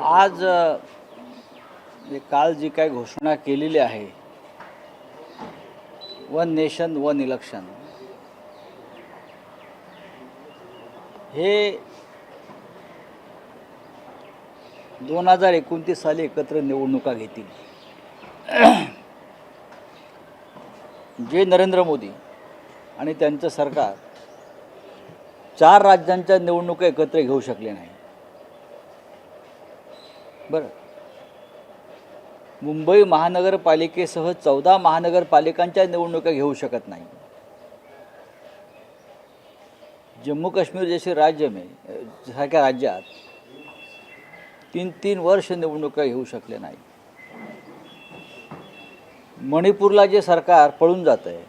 आज काल जी काही घोषणा केलेली आहे वन नेशन वन इलेक्शन हे दोन हजार एकोणतीस साली एकत्र निवडणुका घेतील. जे नरेंद्र मोदी आणि त्यांचं सरकार चार राज्यांच्या निवडणुका एकत्र घेऊ शकले नाही बरं. मुंबई महानगरपालिकेसह चौदा महानगरपालिकांच्या निवडणुका घेऊ शकत नाही. जम्मू काश्मीर जसे राज्य में सारख्या राज्यात तीन तीन वर्ष निवडणुका घेऊ शकले नाही. मणिपूरला जे सरकार पळून जात आहे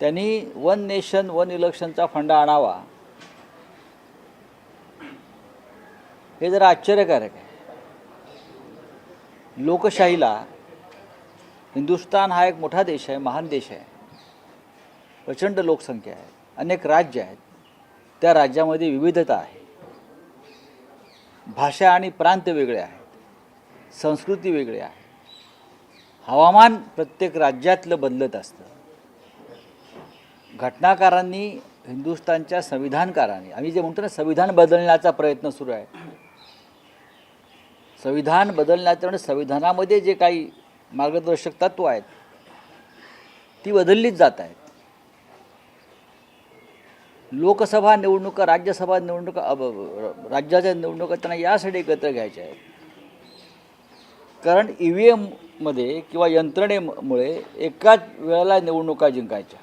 त्यांनी वन नेशन वन इलेक्शनचा फंडा आणावा. हे जरा आश्चर्यकारक आहे. लोकशाहीला हिंदुस्तान हा एक मोठा देश आहे महान देश आहे. प्रचंड लोकसंख्या आहे अनेक राज्य आहेत. त्या राज्यामध्ये विविधता आहे. भाषा आणि प्रांत वेगळे आहेत. संस्कृती वेगळी आहे. हवामान प्रत्येक राज्यातलं बदलत असतं. घटनाकारांनी हिंदुस्थानच्या संविधानकारांनी आम्ही जे म्हणतो ना संविधान बदलण्याचा प्रयत्न सुरू आहे. संविधान बदलण्याचं आणि संविधानामध्ये जे काही मार्गदर्शक तत्व आहेत ती बदललीच जात आहेत. लोकसभा निवडणुका राज्यसभा निवडणुका राज्याच्या निवडणुका त्यांना यासाठी एकत्र घ्यायच्या आहेत. कारण ई व्ही एममध्ये किंवा यंत्रणेमुळे एकाच वेळेला निवडणुका जिंकायच्या.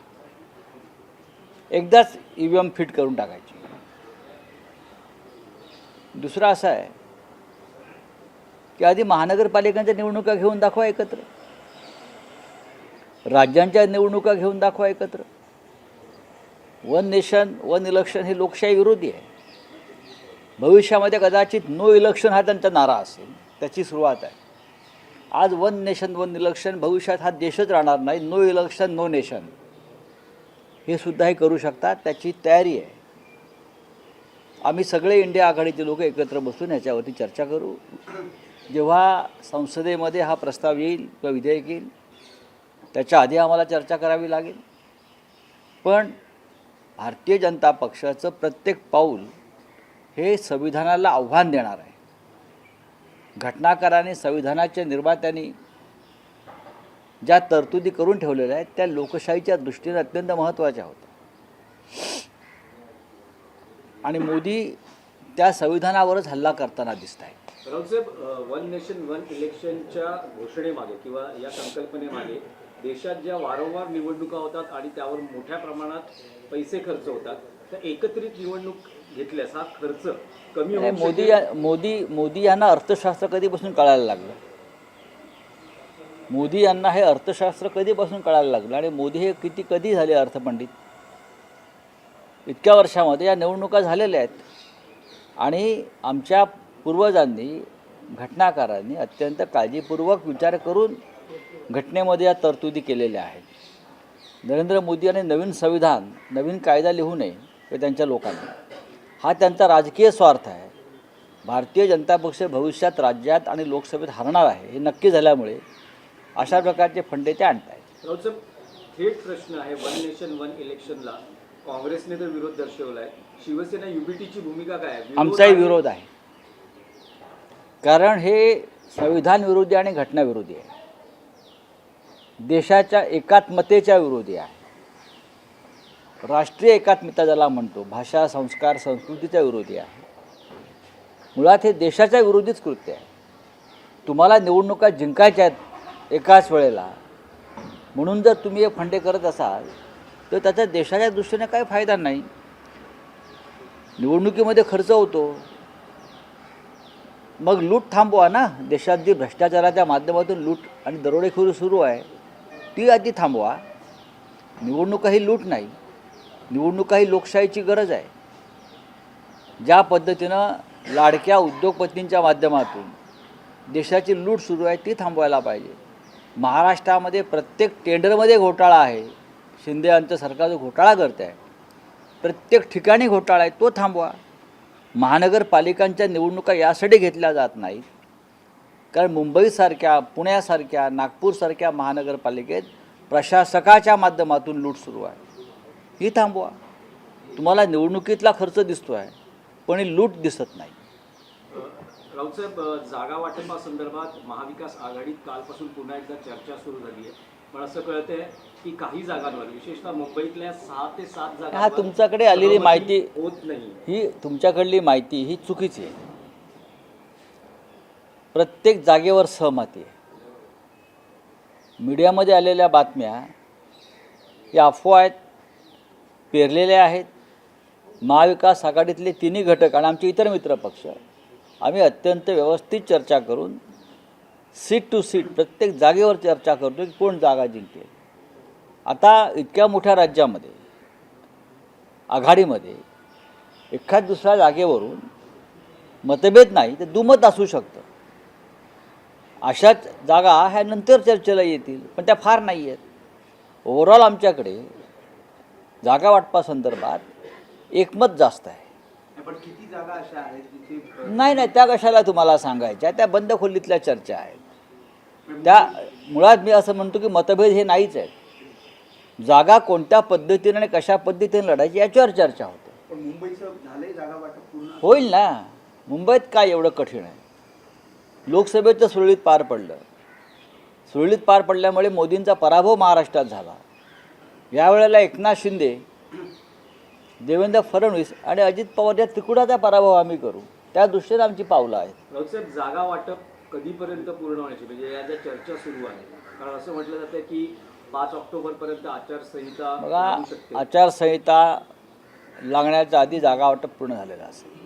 एकदाच ई व्ही एम फिट करून टाकायची. दुसरं असं आहे की आधी महानगरपालिकांच्या निवडणुका घेऊन दाखवा एकत्र. राज्यांच्या निवडणुका घेऊन दाखवा एकत्र. वन नेशन वन इलेक्शन हे लोकशाही विरोधी आहे. भविष्यामध्ये कदाचित नो इलेक्शन हा त्यांचा नारा असेल त्याची सुरुवात आहे. आज वन नेशन वन इलेक्शन भविष्यात हा देशच राहणार नाही नो इलेक्शन नो नेशन. हे सुद्धा हे करू शकतात त्याची तयारी आहे. आम्ही सगळे इंडिया आघाडीचे लोक एकत्र बसून याच्यावरती चर्चा करू. जेव्हा संसदेमध्ये हा प्रस्ताव येईल किंवा विधेयक येईल त्याच्या आधी आम्हाला चर्चा करावी लागेल. पण भारतीय जनता पक्षाचं प्रत्येक पाऊल हे संविधानाला आव्हान देणार आहे. घटनाकाराने संविधानाच्या निर्मात्यांनी ज्या तरतुदी करून ठेवलेल्या आहेत त्या लोकशाहीच्या दृष्टीने अत्यंत महत्त्वाच्या होत्या. आणि मोदी त्या संविधानावरच हल्ला करताना दिसत आहे राऊतसाहेब वन नेशन वन इलेक्शनच्या घोषणेमागे किंवा या संकल्पनेमागे देशात ज्या वारंवार निवडणुका होतात आणि त्यावर मोठ्या प्रमाणात पैसे खर्च होतात तर एकत्रित निवडणूक घेतल्यास हा खर्च कमी होऊ मोदी. या- मोदी मोदी यांना अर्थशास्त्र कधीपासून कळायला लागलं? मोदी यांना हे अर्थशास्त्र कधीपासून कळायला लागलं? आणि मोदी हे किती कधी झाले अर्थपंडित? इतक्या वर्षामध्ये या निवडणुका झालेल्या आहेत. आणि आमच्या पूर्वजांनी घटनाकारांनी अत्यंत काळजीपूर्वक विचार करून घटनेमध्ये या तरतुदी केलेल्या आहेत. नरेंद्र मोदी यांनी नवीन संविधान नवीन कायदा लिहू नये हे त्यांच्या लोकांनी. हा त्यांचा राजकीय स्वार्थ आहे. भारतीय जनता पक्ष भविष्यात राज्यात आणि लोकसभेत हरणार आहे हे नक्की झाल्यामुळे अशा प्रकारचे फंडे ते आणत आहेत थेट प्रश्न आहे वन नेशन वन इलेक्शनला. काँग्रेसने तर विरोध दर्शवलाय. शिवसेना युबीटीची भूमिका काय आहे? आमचाही आहे? विरोध आहे. कारण हे संविधान विरोधी आणि घटनाविरोधी आहे. देशाच्या एकात्मतेच्या विरोधी आहे. राष्ट्रीय एकात्मता ज्याला म्हणतो भाषा संस्कार संस्कृतीच्या विरोधी आहे. मुळात हे देशाच्या विरोधीच कृत्य आहे. तुम्हाला निवडणुका जिंकायच्या आहेत एकाच वेळेला म्हणून जर तुम्ही हे फंडे करत असाल तर त्याचा देशाच्या दृष्टीने काही फायदा नाही. निवडणुकीमध्ये खर्च होतो. मग लूट थांबवा ना. देशात जी भ्रष्टाचाराच्या माध्यमातून लूट आणि दरोडेखोरी सुरू आहे ती आधी थांबवा. निवडणुका ही लूट नाही. निवडणुका ही लोकशाहीची गरज आहे. ज्या पद्धतीनं लाडक्या उद्योगपतींच्या माध्यमातून देशाची लूट सुरू आहे ती थांबवायला पाहिजे. महाराष्ट्रामध्ये प्रत्येक टेंडरमध्ये घोटाळा आहे. शिंदे यांचं सरकार जो घोटाळा करत आहे प्रत्येक ठिकाणी घोटाळा आहे तो थांबवा. महानगरपालिकांच्या निवडणुका यासाठी घेतल्या जात नाहीत. कारण मुंबईसारख्या पुण्यासारख्या नागपूरसारख्या महानगरपालिकेत प्रशासकाच्या माध्यमातून लूट सुरू आहे. ही थांबवा. तुम्हाला निवडणुकीतला खर्च दिसतो आहे पण ही लूट दिसत नाही. राऊतसाहेब जागा वाटपासंदर्भात महाविकास आघाडीत कालपासून पुन्हा एकदा चर्चा सुरू झाली आहे. पण असं कळतंय की काही जागांवर विशेषतः मुंबईतल्या सहा ते सात जागा हा तुमच्याकडे आलेली माहिती होत नाही. ही तुमच्याकडली माहिती ही चुकीची आहे. प्रत्येक जागेवर सहमती आहे. मीडियामध्ये आलेल्या बातम्या या अफवा आहेत पेरलेल्या आहेत. महाविकास आघाडीतले तिन्ही घटक आणि आमचे इतर मित्रपक्ष आम्ही अत्यंत व्यवस्थित चर्चा करून सीट टू सीट प्रत्येक जागेवर चर्चा करतो की कोण जागा जिंकेल आता इतक्या मोठ्या राज्यामध्ये आघाडीमध्ये एखाद दुसऱ्या जागेवरून मतभेद नाही तर दुमत असू शकतं. अशाच जागा ह्या नंतर चर्चेला येतील पण त्या फार नाही आहेत ओव्हरऑल आमच्याकडे जागा वाटपासंदर्भात एकमत जास्त आहे. पण किती जागा अशा आहेत जिथे अ, नाही नाही त्या कशाला तुम्हाला सांगायच्या? त्या बंद खोलीतल्या चर्चा आहेत. त्या मुळात मी असं म्हणतो की मतभेद हे नाहीच आहेत. जागा कोणत्या पद्धतीने आणि कशा पद्धतीने लढायची याच्यावर चर्चा होते. पण मुंबईचं झालंय जागा वाटप पूर्ण. होईल ना. मुंबईत काय एवढं कठीण आहे? लोकसभेचं सुरळीत पार पडलं. सुरळीत पार पडल्यामुळे मोदींचा पराभव महाराष्ट्रात झाला. यावेळेला एकनाथ शिंदे देवेंद्र फडणवीस आणि अजित पवार या त्रिकुटाचा पराभव आम्ही करू. त्या दृष्टीने आमची पावलं आहेत. जागा वाटप कधीपर्यंत पूर्ण व्हायची? म्हणजे या ज्या चर्चा सुरू आहे कारण असं म्हटलं जातं की पाच ऑक्टोबर पर्यंत आचारसंहिता बघा लागू शकते. आचारसंहिता लागण्याच्या आधी जागा वाटप पूर्ण झालेलं असेल.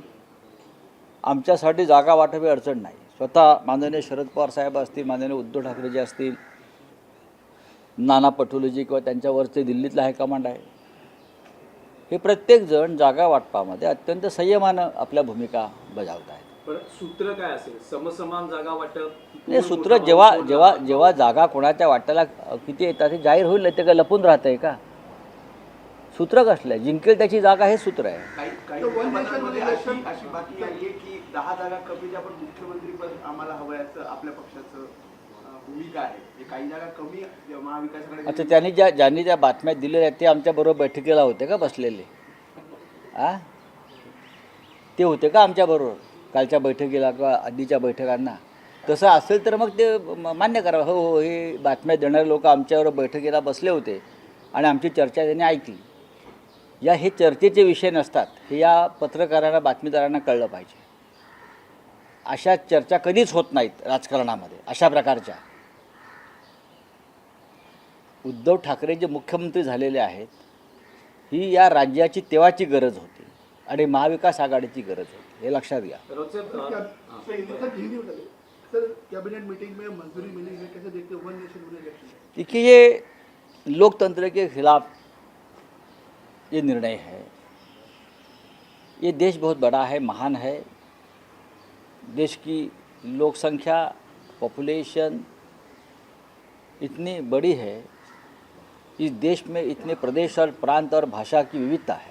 आमच्यासाठी जागा वाटप ही अडचण नाही. स्वतः माननीय शरद पवार साहेब असतील माननीय उद्धव ठाकरेजी असतील नाना पटोलेजी किंवा त्यांच्यावरचे दिल्लीतलं हायकमांड आहे. हे प्रत्येकजण जागा वाटपामध्ये अत्यंत संयमानं आपल्या भूमिका बजावत आहेत. सूत्र काय असेल? समसमान जागा वाटप नाही सूत्र जेव्हा जेव्हा जेव्हा जागा कोणाच्या वाट्याला किती येतात हे जाहीर होईल ते काय लपून राहत आहे का? सूत्र कसलं आहे? जिंकेल त्याची जागा हे सूत्र आहे. काही काही तर one nation, मतदारांमध्ये one अशी election- अशी बातमी आली आहे की दहा जागा कमी ज्या पण मुख्यमंत्री पद आम्हाला हवयाचं आपल्या पक्षाचं अ, भूमिका आहे. हे काही जागा कमी महाविकास आता आघाडीची त्यांनी ज्या ज्यांनी ज्या बातम्या दिलेल्या आहेत ते आमच्याबरोबर बैठकीला होते का बसलेले? आ? ते होते का आमच्याबरोबर कालच्या बैठकीला किंवा आधीच्या बैठकांना. तसं असेल तर मग ते मान्य करा हो हो हे बातम्या देणारे लोक आमच्यावर बैठकीला बसले होते आणि आमची चर्चा त्यांनी ऐकली. या हे चर्चेचे विषय नसतात. हे या पत्रकारांना बातमीदारांना कळलं पाहिजे. अशा चर्चा कधीच होत नाहीत राजकारणामध्ये अशा प्रकारच्या. उद्धव ठाकरे जे मुख्यमंत्री झालेले आहेत ही या राज्याची तेव्हाची गरज होती आणि महाविकास आघाडीची गरज होती. हे लक्षात घ्या राऊतसाहेब क्या- सर इधर तक हिंदी बता दे सर। कैबिनेट मीटिंग में मंजूरी मिली है कैसे देखते वन नेशन देखिए ये लोकतंत्र के खिलाफ ये निर्णय है। ये देश बहुत बड़ा है महान है। देश की लोकसंख्या पॉपुलेशन इतनी बड़ी है। इस देश में इतने प्रदेश और प्रांत और भाषा की विविधता है।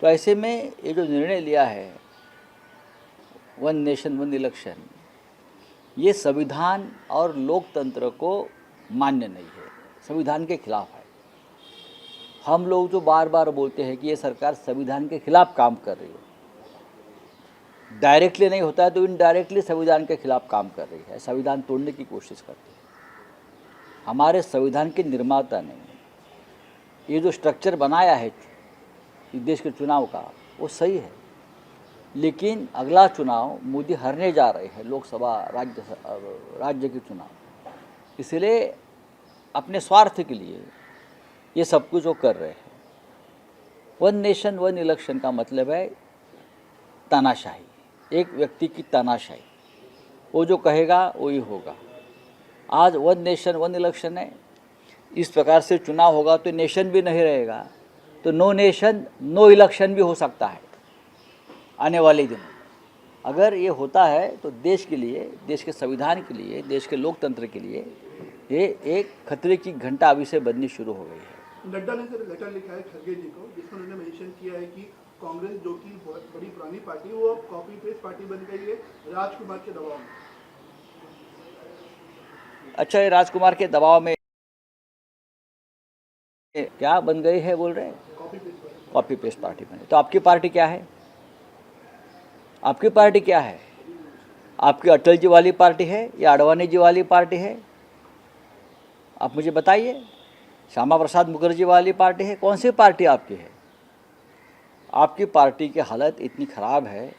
तो ऐसे में ये जो निर्णय लिया है, वन नेशन, वन इलेक्शन, ये संविधान और लोकतंत्र को मान्य नहीं है। संविधान के खिलाफ है। हम लोग जो बार बार बोलते हैं कि ये सरकार संविधान के खिलाफ काम कर रही है। डायरेक्टली नहीं होता है तो इनडायरेक्टली संविधान के खिलाफ काम कर रही है। संविधान तोड़ने की कोशिश करती है। हमारे संविधान के निर्माता ने ये जो स्ट्रक्चर बनाया है देश के चुनाव का, वो सही है। लेकिन अगला चुनाव मोदी हारने जा रहे हैं, लोकसभा, राज्य राज्य के चुनाव। इसलिए अपने स्वार्थ के लिए ये सब कुछ वो कर रहे हैं। वन नेशन वन इलेक्शन का मतलब है तानाशाही। एक व्यक्ति की तानाशाही। वो जो कहेगा, वही होगा। आज वन नेशन वन इलेक्शन है। इस प्रकार से चुनाव होगा तो नेशन भी नहीं रहेगा। तो नो नेशन नो इलेक्शन भी हो सकता है आने वाले दिनों अगर ये होता है तो देश के लिए देश के संविधान के लिए देश के लोकतंत्र के लिए ये एक खतरे की घंटा अभी से बननी शुरू हो गई है। नड्डा ने सर लेटर लिखा है खरगे जी को जिसमें उन्होंने मेंशन किया है कि कांग्रेस जो कि बहुत बड़ी पुरानी पार्टी वो अब कॉपी पेस्ट पार्टी बन गई है राजकुमार के दबाव में। अच्छा ये राजकुमार के दबाव में क्या बन गई है बोल रहे हैं? कॉपी पेस्ट पार्टी बने। तो आपकी पार्टी क्या है? आपकी पार्टी क्या है? आपकी अटल जी वाली पार्टी है या अडवाणी जी वाली पार्टी है? आप मुझे बताइए। श्यामा प्रसाद मुखर्जी वाली पार्टी है? कौन सी पार्टी आपकी है? आपकी पार्टी की हालत इतनी ख़राब है।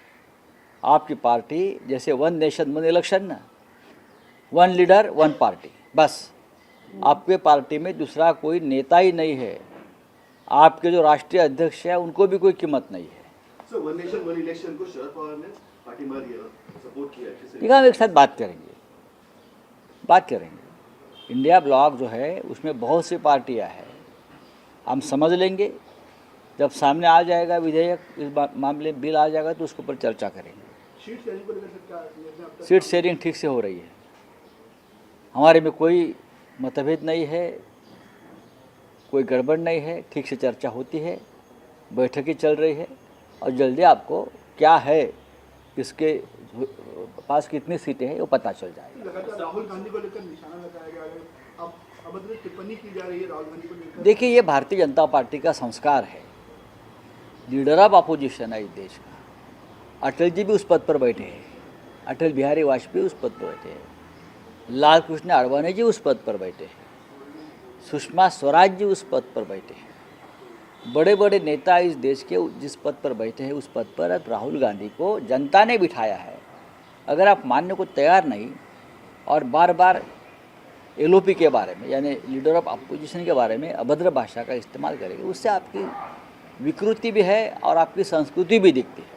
आपकी पार्टी जैसे वन नेशन वन इलेक्शन ना। वन लीडर वन पार्टी बस। आपके पार्टी में दूसरा कोई नेता ही नहीं है। आपके जो राष्ट्रीय अध्यक्ष हैं उनको भी कोई कीमत नहीं है। ठीक है हम एक साथ बात करेंगे। बात करेंगे। इंडिया ब्लॉक जो है उसमें बहुत सी पार्टियाँ हैं। हम समझ लेंगे जब सामने आ जाएगा विधेयक इस मामले में बिल आ जाएगा तो उसके ऊपर चर्चा करेंगे। सीट शेयरिंग ठीक से हो रही है। हमारे में कोई मतभेद नहीं है। कोई गड़बड़ नहीं है ठीक से चर्चा होती है बैठकें चल रही है और जल्दी आपको क्या है इसके पास कितनी सीटें हैं वो पता चल जाएगा। राहुल गांधी को लेकर निशाना लगाया गया है। अब अभद्र टिप्पणी की जा रही है राहुल गांधी को लेकर। देखिए ये भारतीय जनता पार्टी का संस्कार है। लीडर ऑफ़ अपोजिशन है इस देश का। अटल जी भी उस पद पर बैठे हैं। अटल बिहारी वाजपेयी उस पद पर बैठे हैं। लाल कृष्ण आडवाणी जी उस पद पर बैठे हैं। सुषमा स्वराज जी उस पद पर बैठे हैं। बड़े बड़े नेता इस देश के जिस पद पर बैठे हैं, उस पद पर राहुल गांधी को जनता ने बिठाया है। अगर आप मानने को तैयार नहीं और बार बार एल के बारे में, यानी लीडर ऑफ़ अपोजिशन के बारे में अभद्र भाषा का इस्तेमाल करेंगे, उससे आपकी विकृति भी है और आपकी संस्कृति भी दिखती है।